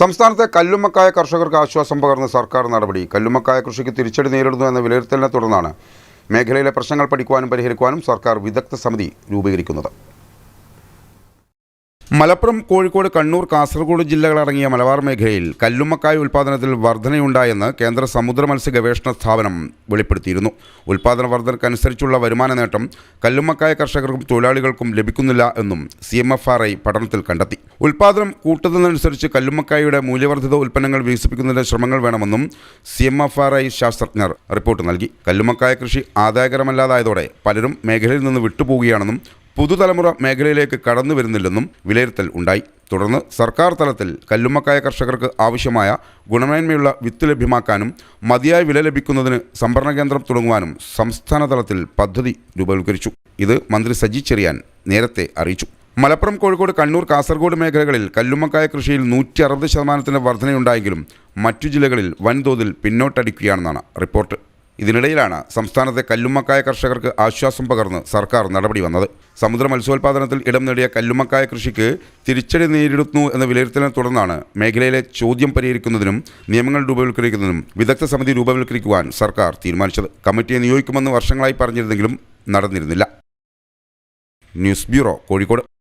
സംസ്ഥാനത്തെ കല്ലുമ്മക്കായ കർഷകർക്ക് ആശ്വാസം പകർന്ന സർക്കാർ നടപടി. കല്ലുമ്മക്കായ കൃഷിക്ക് തിരിച്ചടി നേരിടുന്നു എന്ന വിലയിരുത്തലിനെ തുടർന്നാണ് മേഖലയിലെ പ്രശ്നങ്ങൾ പഠിക്കുവാനും പരിഹരിക്കുവാനും സർക്കാർ വിദഗ്ധ സമിതി രൂപീകരിക്കുന്നത്. മലപ്പുറം കോഴിക്കോട് കണ്ണൂർ കാസർഗോഡ് ജില്ലകളടങ്ങിയ മലബാർ മേഖലയിൽ കല്ലുമ്മക്കായ ഉൽപ്പാദനത്തിൽ വർധനയുണ്ടായെന്ന് കേന്ദ്ര സമുദ്ര മത്സ്യ ഗവേഷണ സ്ഥാപനം വെളിപ്പെടുത്തിയിരുന്നു. ഉൽപ്പാദന വർധനക്കനുസരിച്ചുള്ള വരുമാന നേട്ടം കല്ലുമ്മക്കായ കർഷകർക്കും തൊഴിലാളികൾക്കും ലഭിക്കുന്നില്ല എന്നും C M F R I പഠനത്തിൽ കണ്ടെത്തി. ഉൽപ്പാദനം കൂട്ടുന്നതനുസരിച്ച് കല്ലുമ്മക്കായയുടെ മൂല്യവർദ്ധിത ഉൽപ്പന്നങ്ങൾ വികസിപ്പിക്കുന്നതിന്റെ ശ്രമങ്ങൾ വേണമെന്നും C M F R I ശാസ്ത്രജ്ഞർ റിപ്പോർട്ട് നൽകി. കല്ലുമ്മക്കായ കൃഷി ആദായകരമല്ലാതായതോടെ പലരും മേഖലയിൽ നിന്ന് വിട്ടുപോവുകയാണെന്നും പുതുതലമുറ മേഖലയിലേക്ക് കടന്നു വരുന്നില്ലെന്നും വിലയിരുത്തൽ ഉണ്ടായി. തുടർന്ന് സർക്കാർ തലത്തിൽ കല്ലുമ്മക്കായ കർഷകർക്ക് ആവശ്യമായ ഗുണമേന്മയുള്ള വിത്ത് ലഭ്യമാക്കാനും മതിയായ വില ലഭിക്കുന്നതിന് സംഭരണ കേന്ദ്രം തുടങ്ങുവാനും സംസ്ഥാന തലത്തിൽ പദ്ധതി രൂപവൽക്കരിച്ചു. ഇത് മന്ത്രി സജി ചെറിയാൻ നേരത്തെ അറിയിച്ചു. മലപ്പുറം കോഴിക്കോട് കണ്ണൂർ കാസർഗോഡ് മേഖലകളിൽ കല്ലുമ്മക്കായ കൃഷിയിൽ നൂറ്റി അറുപത് ശതമാനത്തിന്റെ വർധനയുണ്ടായെങ്കിലും മറ്റു ജില്ലകളിൽ വൻതോതിൽ പിന്നോട്ടടിക്കുകയാണെന്നാണ് റിപ്പോർട്ട്. ഇതിനിടയിലാണ് സംസ്ഥാനത്തെ കല്ലുമ്മക്കായ കർഷകർക്ക് ആശ്വാസം പകർന്ന് സർക്കാർ നടപടി വന്നത്. സമുദ്ര മത്സ്യോൽപാദനത്തിൽ ഇടം നേടിയ കല്ലുമ്മക്കായ കൃഷിക്ക് തിരിച്ചടി നേരിടുന്നു എന്ന വിലയിരുത്തലിനെ തുടർന്നാണ് മേഖലയിലെ ചോദ്യം പരിഹരിക്കുന്നതിനും നിയമങ്ങൾ രൂപവൽക്കരിക്കുന്നതിനും വിദഗ്ധ സമിതി രൂപവൽക്കരിക്കുവാൻ സർക്കാർ തീരുമാനിച്ചത്. കമ്മിറ്റിയെ നിയോഗിക്കുമെന്ന് വർഷങ്ങളായി പറഞ്ഞിരുന്നെങ്കിലും നടന്നിരുന്നില്ല. News bureau Kozhikode.